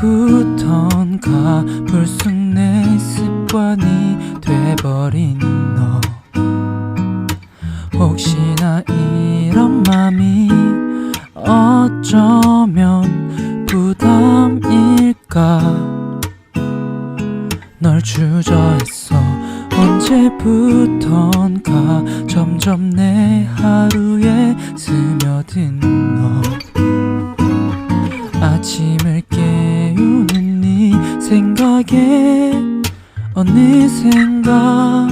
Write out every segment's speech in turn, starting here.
부턴가 불쑥 내 습관이 돼버린 너. 혹시나 이런 맘이 어쩌면 부담일까? 널 주저했어 언제부턴가 점점 내 하루에 생각에 어느샌가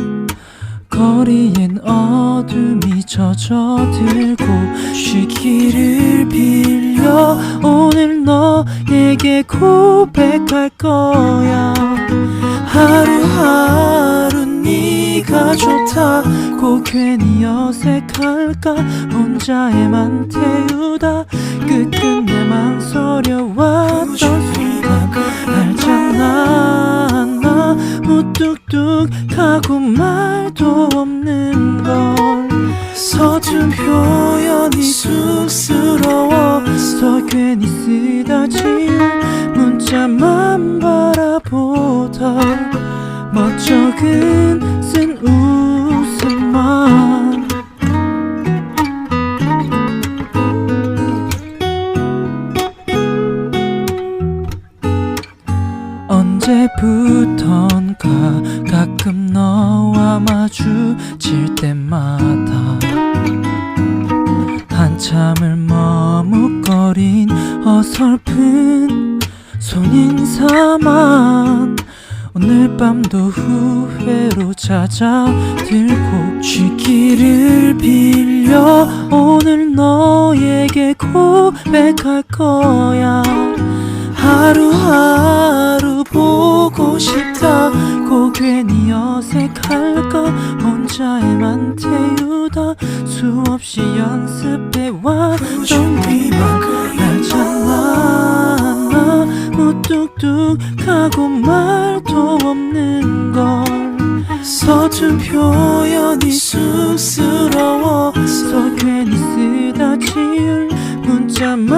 거리엔 어둠이 젖어들고 쉬기를 빌려 오늘 너에게 고백할 거야. 하루하루 네가 좋다고 괜히 어색할까? 혼자에만 태우다. 끝끝내 망설여왔던 지운 문자만 바라보다 멋쩍은 쓴 웃음만. 언제부턴가 가끔 너와 마주칠 때마다 한참을 어설픈 손인사만 오늘 밤도 후회로 찾아들고 쉬기를 빌려 오늘 너에게 고백할 거야. 하루하루 보고 싶다고 괜히 어색할까 혼자에만 태우다. 수없이 연습해왔던 뚝뚝하고 말도 없는 걸. 서툰 표현이 쑥스러워서 괜히 쓰다 지울 문자만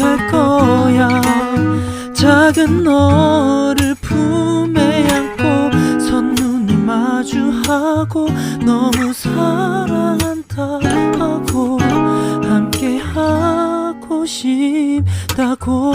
고백할 거야. 작은 너를 품에 안고 첫눈을 마주하고 너무 사랑한다고 함께 하고 싶다고